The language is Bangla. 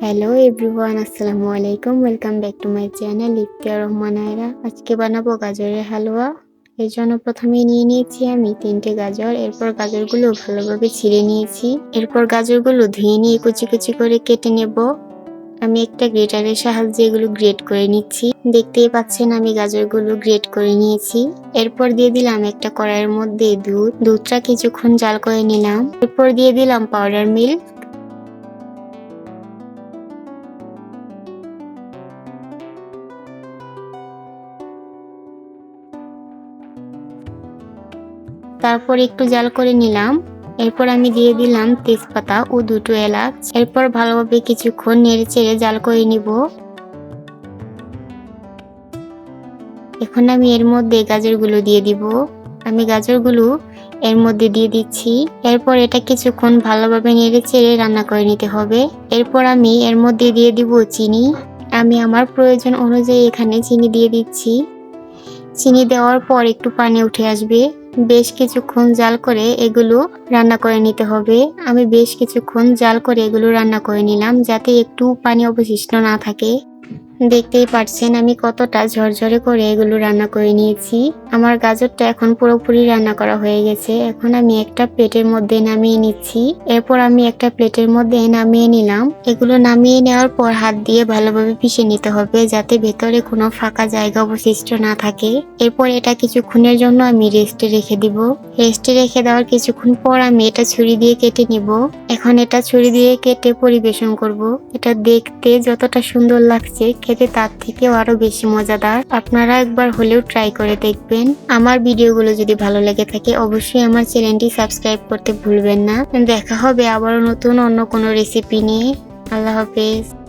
হ্যালো এভরিওয়ান আসসালামু আলাইকুম welcome back to my channel Iftiyar Rahman Ayra আজকে বানাবো গাজরের হালুয়া। এর জন্য প্রথমে নিয়ে নিয়েছি আমি তিনটে গাজর। এরপর গাজরগুলো ভালোভাবে ছিঁড়ে নিয়েছি। এরপর গাজরগুলো ধুয়ে নিয়ে কুচি কুচি করে কেটে নেব। আমি একটা গ্রেটারের সাহায্যে এগুলো গ্রেট করে নিচ্ছি। দেখতেই পাচ্ছেন আমি গাজরগুলো গ্রেট করে নিয়েছি। এরপর দিয়ে দিলাম একটা কড়াইয়ের মধ্যে দুধ। দুধটা কিছুক্ষণ জাল করে নিলাম। এরপর দিয়ে দিলাম পাউডার মিল্ক তারপর একটু জাল করে নিলাম। এরপর আমি দিয়ে দিলাম তেজপাতা ও দুটো এলাচ। এরপর ভালোভাবে কিছুক্ষণ নেড়ে চেড়ে জাল করে নিব। এখন আমি এর মধ্যে গাজরগুলো দিয়ে দিব। আমি গাজরগুলো এর মধ্যে দিয়ে দিচ্ছি। এরপর এটা কিছুক্ষণ ভালোভাবে নেড়ে চেড়ে রান্না করে নিতে হবে। এরপর আমি এর মধ্যে দিয়ে দিব চিনি। আমি আমার প্রয়োজন অনুযায়ী এখানে চিনি দিয়ে দিচ্ছি। চিনি দেওয়ার পর একটু পানি উঠে আসবে। বেশ কিছুক্ষণ জাল করে এগুলো রান্না করে নিতে হবে। আমি বেশ কিছুক্ষণ জাল করে এগুলো রান্না করে নিলাম যাতে একটু পানি অবশিষ্ট না থাকে। দেখতেই পাচ্ছেন আমি কতটা ঝরঝরে করে এগুলো রান্না করে নিয়েছি। আমার গাজরটা এখন পুরোপুরি রান্না করা হয়ে গেছে। এখন আমি একটা প্লেটের মধ্যে নামিয়ে নিচ্ছি। এরপর আমি একটা প্লেটের মধ্যে নামিয়ে নিলাম। এগুলো নামিয়ে নেওয়ার পর হাত দিয়ে ভালোভাবে পিষে নিতে হবে যাতে ভেতরে কোনো ফাঁকা জায়গা অবশিষ্ট না থাকে। এরপর এটা কিছুক্ষণের জন্য আমি রেস্টে রেখে দিব। রেস্টে রেখে দেওয়ার কিছুক্ষণ পর আমি এটা ছুরি দিয়ে কেটে নিব। এখন এটা ছুরি দিয়ে কেটে পরিবেশন করব। এটা দেখতে যতটা সুন্দর লাগছে খেতে তার থেকেও আরও বেশি মজাদার। আপনারা একবার হলেও ট্রাই করে দেখবেন। আমার ভিডিওগুলো যদি ভালো লেগে থাকে, অবশ্যই আমার চ্যানেলটি সাবস্ক্রাইব করতে ভুলবেন না। দেখা হবে আবারও নতুন অন্য কোনো রেসিপি নিয়ে। আল্লাহ হাফেজ।